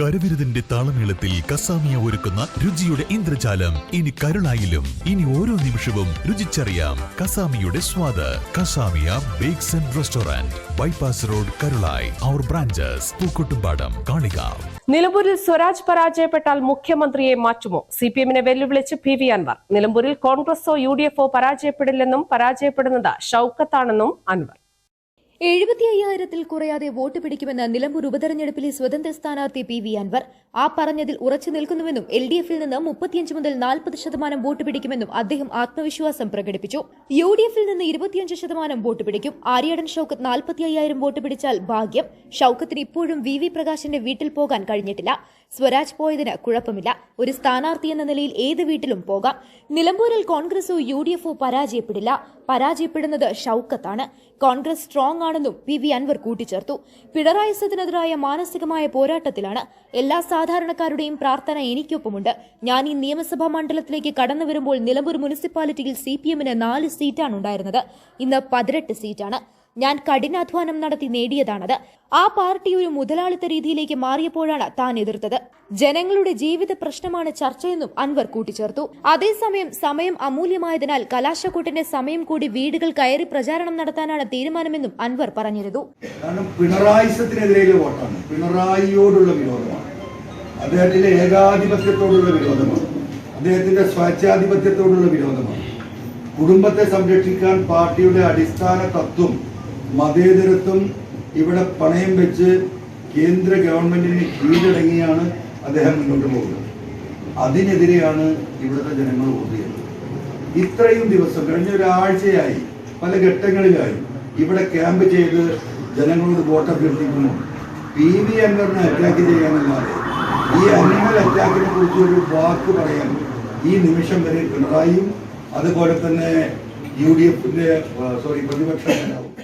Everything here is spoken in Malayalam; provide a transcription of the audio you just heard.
കരവിരുതിന്റെ താളമേളത്തിൽ കസാമിയ ഒരുക്കുന്ന രുചിയുടെ ഇന്ദ്രജാലം. ഇനി കരുളായിലും ഇനി ഓരോ നിമിഷവും രുചിച്ചറിയാം കസാമിയുടെ സ്വാദ്. Kasamiya bakes and restaurant bypass road Karulayi. Our branches Pookkottumpadam Kalikavu. നിലമ്പൂരിൽ സ്വരാജ് പരാജയപ്പെട്ടാൽ മുഖ്യമന്ത്രിയെ മാറ്റുമോ? സി പി എമ്മിനെ വെല്ലുവിളിച്ച് പി വി അൻവർ. നിലമ്പൂരിൽ കോൺഗ്രസോ യു ഡി എഫോ പരാജയപ്പെടില്ലെന്നും പരാജയപ്പെടുന്നത് ഷൌക്കത്താണെന്നും അൻവർ. എഴുപത്തി അയ്യായിരത്തിൽ കുറയാതെ വോട്ട് പിടിക്കുമെന്ന് നിലമ്പൂർ ഉപതെരഞ്ഞെടുപ്പിലെ സ്വതന്ത്ര സ്ഥാനാർത്ഥി പി വി അൻവർ. ആ പറഞ്ഞതിൽ ഉറച്ചു നിൽക്കുന്നുവെന്നും എൽ ഡി എഫിൽ നിന്ന് മുപ്പത്തിയഞ്ച് മുതൽ നാൽപ്പത് ശതമാനം വോട്ട് പിടിക്കുമെന്നും അദ്ദേഹം ആത്മവിശ്വാസം പ്രകടിപ്പിച്ചു. യു ഡി എഫിൽ നിന്ന് ഇരുപത്തിയഞ്ച് ശതമാനം വോട്ട് പിടിക്കും. ആര്യടൻ ഷൌക്കത്ത് നാൽപ്പത്തി അയ്യായിരം വോട്ട് പിടിച്ചാൽ ഭാഗ്യം. ഷൌക്കത്തിന് ഇപ്പോഴും വി വി പ്രകാശിന്റെ വീട്ടിൽ പോകാൻ കഴിഞ്ഞിട്ടില്ല. സ്വരാജ് പോയതിന് കുഴപ്പമില്ല. ഒരു സ്ഥാനാർത്ഥി എന്ന നിലയിൽ ഏത് വീട്ടിലും പോകാം. നിലമ്പൂരിൽ കോൺഗ്രസോ യു ഡി എഫോ പരാജയപ്പെടില്ല. പരാജയപ്പെടുന്നത് ഷൌക്കത്താണ്. കോൺഗ്രസ് സ്ട്രോങ് ആണെന്നും പി വി അൻവർ കൂട്ടിച്ചേർത്തു. പിണറായി സത്തിനെതിരായ മാനസികമായ പോരാട്ടത്തിലാണ് എല്ലാ സാധാരണക്കാരുടെയും പ്രാർത്ഥന എനിക്കൊപ്പമുണ്ട്. ഞാൻ ഈ നിയമസഭാ മണ്ഡലത്തിലേക്ക് കടന്നു വരുമ്പോൾ നിലമ്പൂർ മുനിസിപ്പാലിറ്റിയിൽ സി പി എമ്മിന് നാല് സീറ്റാണ് ഉണ്ടായിരുന്നത്. ഇന്ന് പതിനെട്ട് സീറ്റാണ്. ഞാൻ കഠിനാധ്വാനം നടത്തി നേടിയതാണത്. ആ പാർട്ടി ഒരു മുതലാളിത്ത രീതിയിലേക്ക് മാറിയപ്പോഴാണ് താൻ എതിർത്തത്. ജനങ്ങളുടെ ജീവിത പ്രശ്നമാണ് ചർച്ചയെന്നും അൻവർ കൂട്ടിച്ചേർത്തു. അതേസമയം സമയം അമൂല്യമായതിനാൽ കലാശക്കൂട്ടിന്റെ സമയം കൂടി വീടുകൾ കയറി പ്രചാരണം നടത്താനാണ് തീരുമാനമെന്നും അൻവർ പറഞ്ഞിരുന്നു. പിണറായിസത്തിനെതിരെയുള്ള വോട്ടാണ്. പിണറായിയോടുള്ള വിരോധമാണ്. അദ്ദേഹത്തിന്റെ ഏകാധിപത്യത്തോടുള്ള വിരോധമാണ്. അദ്ദേഹത്തിന്റെ സ്വേച്ഛാധിപത്യത്തോടുള്ള വിരോധമാണ്. കുടുംബത്തെ സംരക്ഷിക്കാൻ പാർട്ടിയുടെ അടിസ്ഥാന തത്വം മതേതരത്വം ഇവിടെ പണയം വെച്ച് കേന്ദ്ര ഗവൺമെന്റിന് കീഴടങ്ങിയാണ് അദ്ദേഹം മുന്നോട്ട് പോകുന്നത്. അതിനെതിരെയാണ് ഇവിടുത്തെ ജനങ്ങൾ വോട്ട് ചെയ്യുന്നത്. ഇത്രയും ദിവസം കഴിഞ്ഞ ഒരാഴ്ചയായി പല ഘട്ടങ്ങളിലായി ഇവിടെ ക്യാമ്പ് ചെയ്ത് ജനങ്ങളോട് വോട്ട് അഭ്യർത്ഥിക്കുന്നു. പി വി അൻവറിനെ അറ്റാക്ക് ചെയ്യാനല്ലാതെ ഈ അനിമൽ അറ്റാക്കിനെ കുറിച്ച് ഒരു വാക്ക് പറയാൻ ഈ നിമിഷം വരെ പിണറായിയും അതുപോലെ തന്നെ യു ഡി എഫിന്റെ സോറി പ്രതിപക്ഷ നേതാവും